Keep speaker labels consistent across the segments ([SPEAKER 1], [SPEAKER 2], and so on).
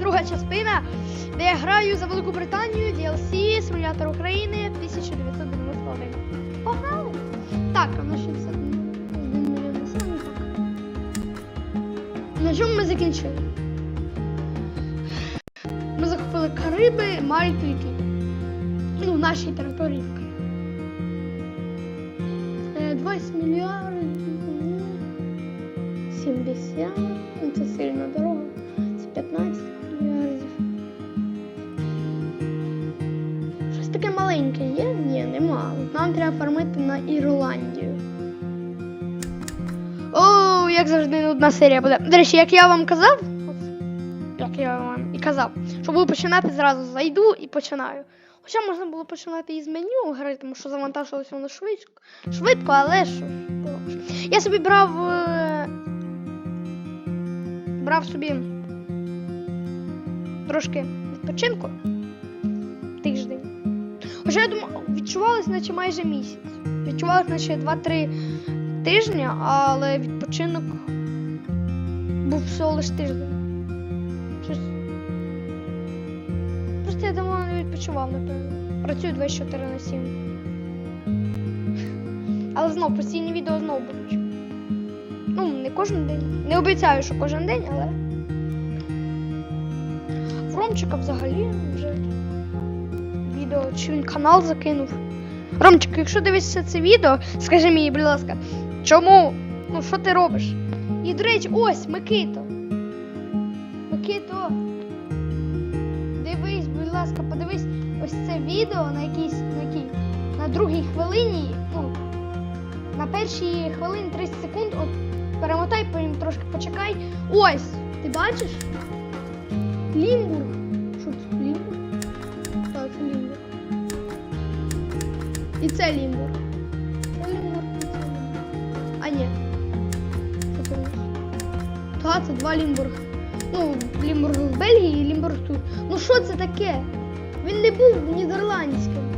[SPEAKER 1] друга частина, де я граю за Велику Британію DLC Симулятор України 1991. Погнали! Так, на 60 мільйон На чому ми закінчили? Ми захопили Кариби, Мальту і. Ну, нашій території в Києві. Е, 20 мільярдів. ну, 70. Ну, Це сильна дорога. Нема. Нам треба фармити на Ірландію. О, як завжди одна серія буде. До речі, як я вам казав, як я вам і казав, що буду починати зразу зайду і починаю. Хоча можна було починати із меню гри, тому що завантажувалося воно швидко, швидко, але що. Я собі брав. е, Брав собі трошки відпочинку. Хоча я думав, відчувалось, наче майже місяць. Відчувалось, наче 2-3 тижні, але відпочинок був всього лиш тиждень. Щось. Просто я давно не відпочивав, напевно. Працюю 24 на 7. Але знов постійні відео знову будуть. Ну, не кожен день. Не обіцяю, що кожен день, але. В Ромчика взагалі вже відео, чи він канал закинув. Ромчик, якщо дивишся це відео, скажи мені, будь ласка, чому? Ну, що ти робиш? І, до речі, ось Микито. Микито. Дивись, будь ласка, подивись ось це відео на якійсь на якій? На другій хвилині, ну, на першій хвилині 30 секунд, от перемотай, потім трошки почекай. Ось, ти бачиш? Лімбург. Це Лімбург. Лімбург, Лімбург. А ні. Та, це два Лімбурга. Ну, Лімбург в Бельгії і Лімбург тут. Ну що це таке? Він не був нідерландським.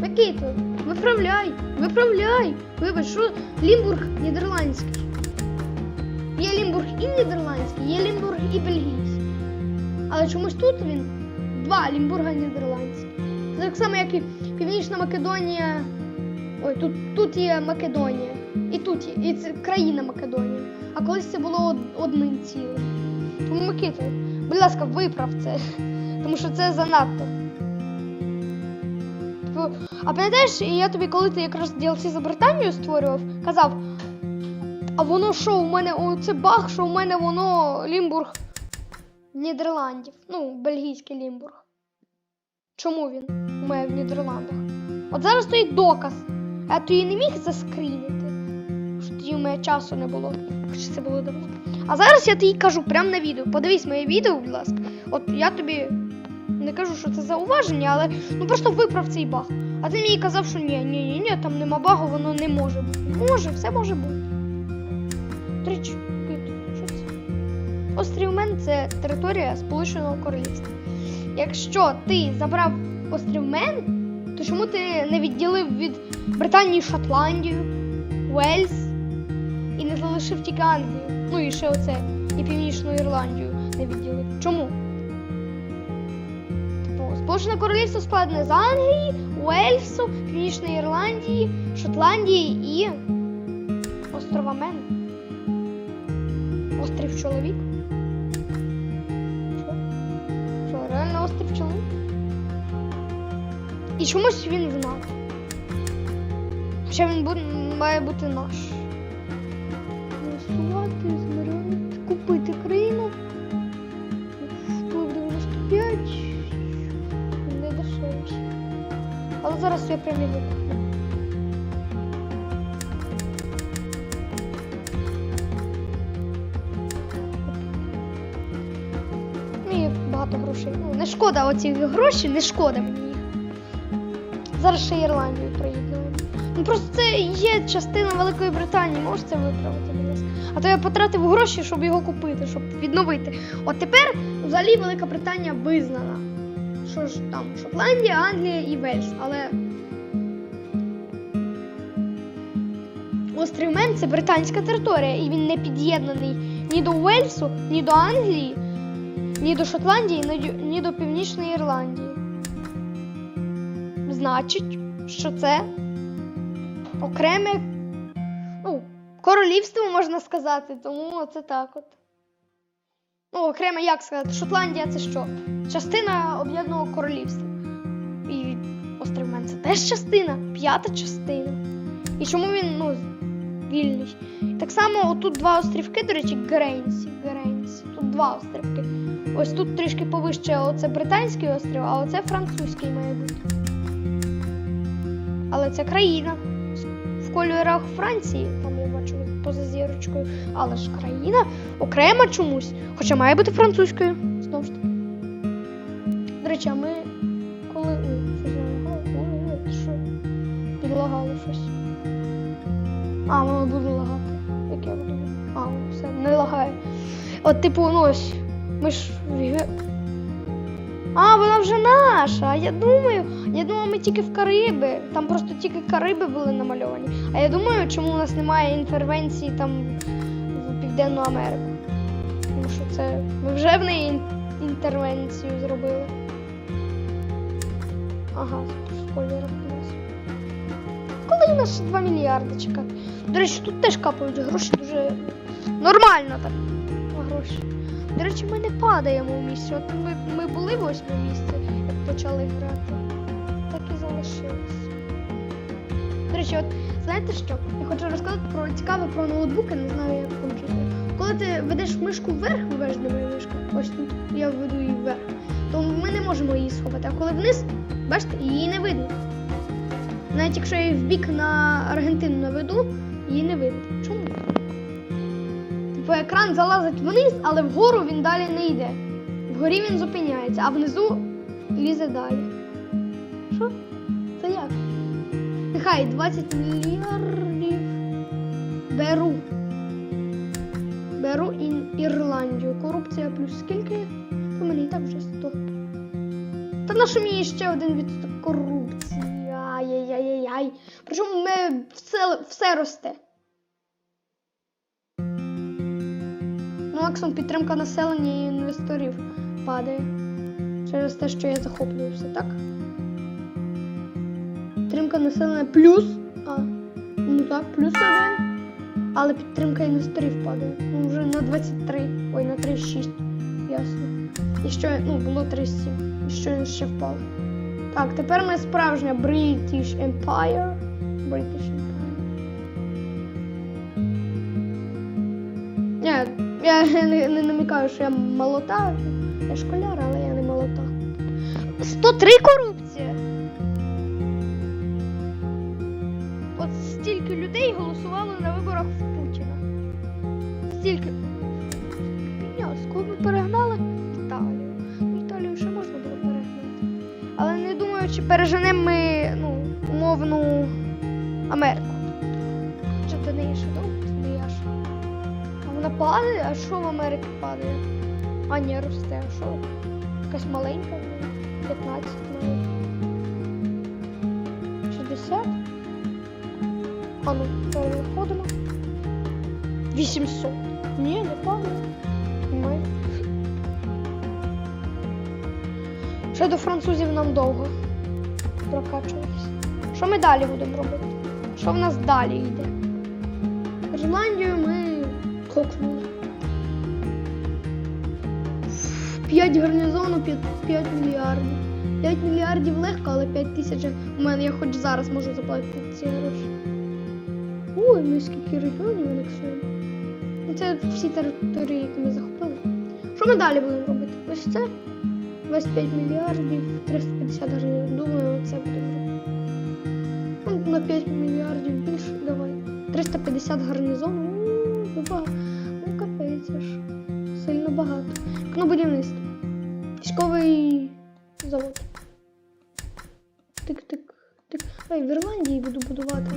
[SPEAKER 1] Микито, виправляй, виправляй. Вибач, що Лімбург нідерландський. Є Лімбург і нідерландський, є Лімбург і бельгійський. Але чомусь тут він два Лімбурга нідерландські. Це так само, як і Північна Македонія. Ой, тут, тут є Македонія. І тут є, і це країна Македонія. А колись це було одним цілим. Тому Микита, будь ласка, виправ це. Тому що це занадто. Типу, а пам'ятаєш, я тобі, коли ти якраз DLC за Британію створював, казав, а воно що, у мене о, це баг, що у мене воно Лімбург Нідерландів. Ну, бельгійський Лімбург. Чому він у мене в Нідерландах? От зараз стоїть доказ. Я тоді не міг заскрінити. Що тоді у мене часу не було. Хоча це було давно. А зараз я тобі кажу прямо на відео. Подивись моє відео, будь ласка. От я тобі не кажу, що це зауваження, але ну просто виправ цей баг. А ти мені казав, що ні, ні, ні, ні, там нема багу, воно не може бути. Може, все може бути. Трич, кит, що це? Острів Мен це територія Сполученого Королівства. Якщо ти забрав острів Мен, то чому ти не відділив від Британії Шотландію, Уельс і не залишив тільки Англію? Ну і ще оце, і Північну Ірландію не відділив. Чому? Типу, Сполучене Королівство складне з Англії, Уельсу, Північної Ірландії, Шотландії і острова Мен. Острів чоловік. Острів чоловік? І чомусь він НАТО. Хоча він бу- має бути наш. Голосувати, змирити, купити країну. Вплив 95. Не дешевше. Але зараз я прям не куплю. Багато грошей. Ну, не шкода оці гроші, не шкода мені їх. Зараз ще Ірландію проїдемо. Ну просто це є частина Великої Британії, можеш це виправити, ласка. А то я потратив гроші, щоб його купити, щоб відновити. От тепер взагалі Велика Британія визнана. Що ж там, Шотландія, Англія і Вельс. Але острів Мен це британська територія, і він не під'єднаний ні до Уельсу, ні до Англії, ні до Шотландії, ні до- Північної Ірландії. Значить, що це окреме ну, королівство, можна сказати, тому це так от. Ну, окремо, як сказати, Шотландія це що? Частина об'єднаного королівства. І острів Мен це теж частина, п'ята частина. І чому він, ну, вільний? Так само отут два острівки, до речі, Грейнсі. Грейнсі. Тут два острівки. Ось тут трішки повище оце британський острів, а оце французький має бути. Але це країна. В кольорах Франції, там я бачу поза зірочкою, але ж країна окрема чомусь, хоча має бути французькою. Знову ж таки. До речі, а ми коли. Ой, щось залагало? Ой, ой, що? Підлагало щось. А, воно буде лагати. Як я буду? А, все, не лагає. От, типу, ну ось. Ми ж. А, вона вже наша. А я думаю, я думаю, ми тільки в Кариби. Там просто тільки Кариби були намальовані. А я думаю, чому у нас немає інтервенції там в Південну Америку. Тому що це ми вже в неї ін- інтервенцію зробили. Ага, у нас. Коли у нас 2 мільярди чекати? До речі, тут теж капають гроші дуже нормально так. Гроші. До речі, ми не падаємо в місці. От ми, ми були восьме місце, як почали грати. Так і залишилось. До речі, от знаєте що? Я хочу розказати про цікаве про ноутбуки, не знаю, як комп'ютер. Коли ти ведеш мишку вверх, де моя мишка, ось тут я веду її вверх, то ми не можемо її сховати. А коли вниз, бачите, її не видно. Навіть якщо я її в бік на Аргентину наведу, її не видно. Чому? Типу екран залазить вниз, але вгору він далі не йде. Вгорі він зупиняється, а внизу лізе далі. Що? Це як? Нехай 20 мільярдів. Беру. Беру ін Ірландію. Корупція плюс скільки? То мені і так вже 100. Та на мені ще один відсоток корупції? Ай-яй-яй-яй. Причому в мене все, все росте. Максимум підтримка населення і інвесторів падає. Через те, що я захоплююся, так? Підтримка населення плюс. А, ну так, плюс один. Але підтримка інвесторів падає. Ну, вже на 23. Ой, на 36. Ясно. І що, ну, було 37. І що ще впало. Так, тепер ми справжня British Empire. British Empire. Я не, не намікаю, що я молота. Я школяр, але я не молота. 103 корупція. От стільки людей голосувало на виборах в Путіна. Стільки. Підняс, ми перегнали? Італію. Італію ще можна було перегнати. Але не думаю, чи переженемо ми ну, умовну падає, а що в Америці падає? А ні, росте, а що? Якась маленька, ну, 15 навіть. 60? А ну, переходимо. 800. Ні, не падає. Ми. Ще до французів нам довго прокачуватися. Що ми далі будемо робити? Що в нас далі йде? Ірландію ми кокнули. 5 гарнізону, 5, 5 мільярдів. 5 мільярдів легко, але 5 тисяч у мене я хоч зараз можу заплатити ці гроші. Ой, ми скільки регіонів анексуємо. Ну, Це всі території, які ми захопили. Що ми далі будемо робити? Ось це. 25 мільярдів, 350 гривень. Думаю, це робити. Ну, на 5 мільярдів більше давай. 350 гарнізону. У, Ну. Ну, капець аж. Сильно багато. Ну, будівництво. Військовий завод. Тик-тик. Тик. Ой, в Ірландії буду будувати.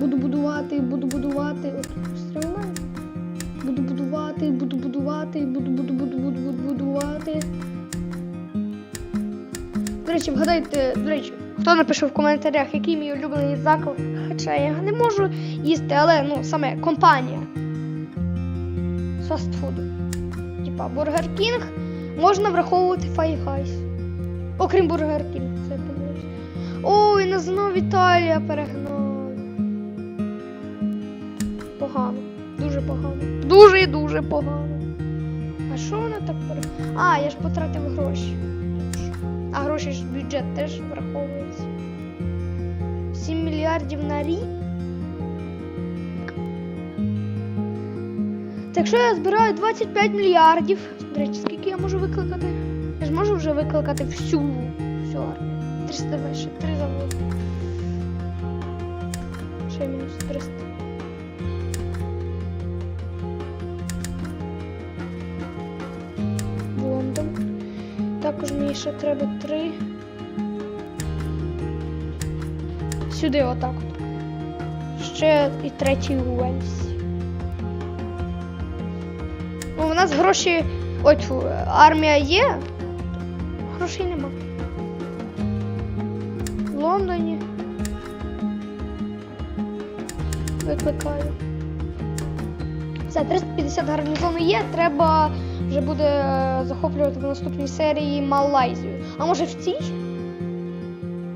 [SPEAKER 1] Буду будувати, буду будувати. От стрімаю. Буду будувати, буду будувати, буду буду буду буду буду будувати. До речі, вгадайте, до речі, хто напише в коментарях, який мій улюблений заклад. Хоча я не можу їсти, але ну саме компанія фастфуду. Типа Бургер Кінг, можна враховувати Файхайс. Окрім Бургер Кінг, це я. Ой, нас знову Італія перегнала. Погано. Дуже погано. Дуже і дуже погано. А що вона так пере... А, я ж потратив гроші. А гроші ж бюджет теж враховується. 7 мільярдів на рік. Так що я збираю 25 мільярдів. До речі, скільки я можу викликати? Я ж можу вже викликати всю, всю армію. 300 ще 3 заводи. Ще мінус 300. В Лондон. Також мені ще треба 3. Сюди отак. Ще і третій Уельс. Ну, у нас гроші. Ой, тьфу, армія є. Грошей нема. В Лондоні. Викликаю. Все, 350 гарнізону є. Треба вже буде е, захоплювати в наступній серії Малайзію. А може в цій?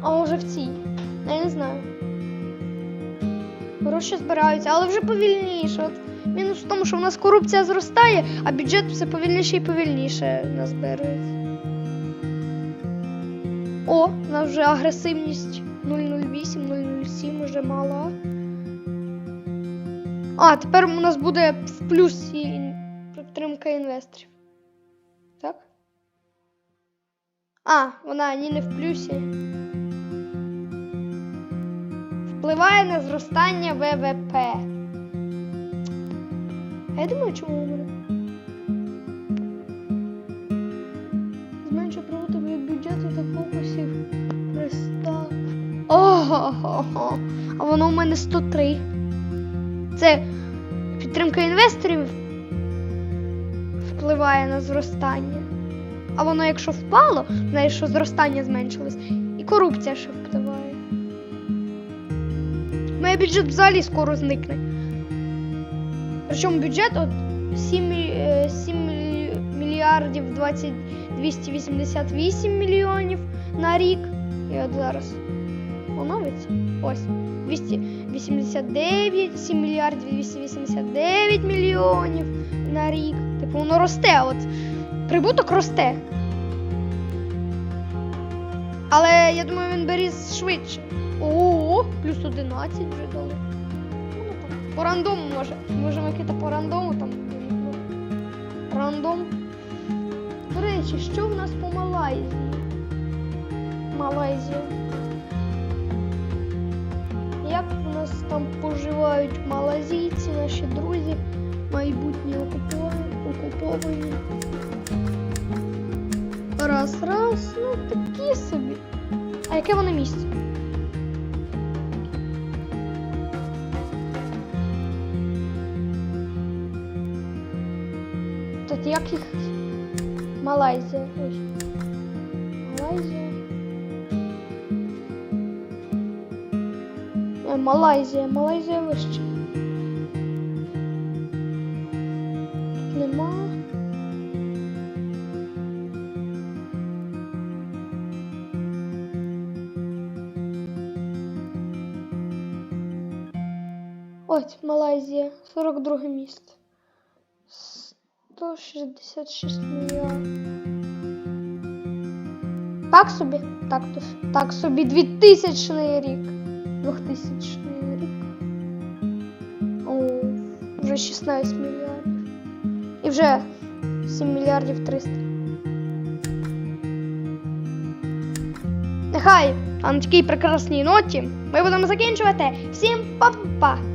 [SPEAKER 1] А може в цій? Я не знаю. Гроші збираються, але вже повільніше. От мінус в тому, що в нас корупція зростає, а бюджет все повільніше і повільніше назбирується. О, у нас вже агресивність 008, 007 вже мала. А, тепер у нас буде в плюсі підтримка інвесторів. Так? А, вона ні не в плюсі. Впливає на зростання ВВП. А я думаю, чому у мене? Зменшує прибуток від бюджету та фокусів. Пристав. Ого! А воно у мене 103. Це підтримка інвесторів впливає на зростання. А воно, якщо впало, знаєш, що зростання зменшилось, і корупція ще впливає. Моє бюджет взагалі скоро зникне. Причому бюджет от 7, е, 7 мілі- мільярдів 20, 288 мільйонів на рік. І от зараз оновиться. Ось. 289, 7 мільярдів 289 мільйонів на рік. Типу воно росте, от прибуток росте. Але я думаю, він беріз швидше. Ого, плюс 11 вже дали. По рандому може. Можемо якити по рандому там. ну, Рандом. До речі, що в нас по Малайзії? Малайзія. Як в нас там поживають малазійці, наші друзі, майбутні окуповані. Раз, раз, ну такі собі. А яке воно місце? Як їх? Малайзія. Ось. Малайзія. Е, Малайзія. Малайзія вище. Нема. Ось Малайзія, 42 місце. 166 мільйонів. Так собі? Так, так собі 2000 рік. 2000 рік. О, вже 16 мільярдів. І вже 7 мільярдів 300. Нехай, а на такій прекрасній ноті ми будемо закінчувати. Всім па-па!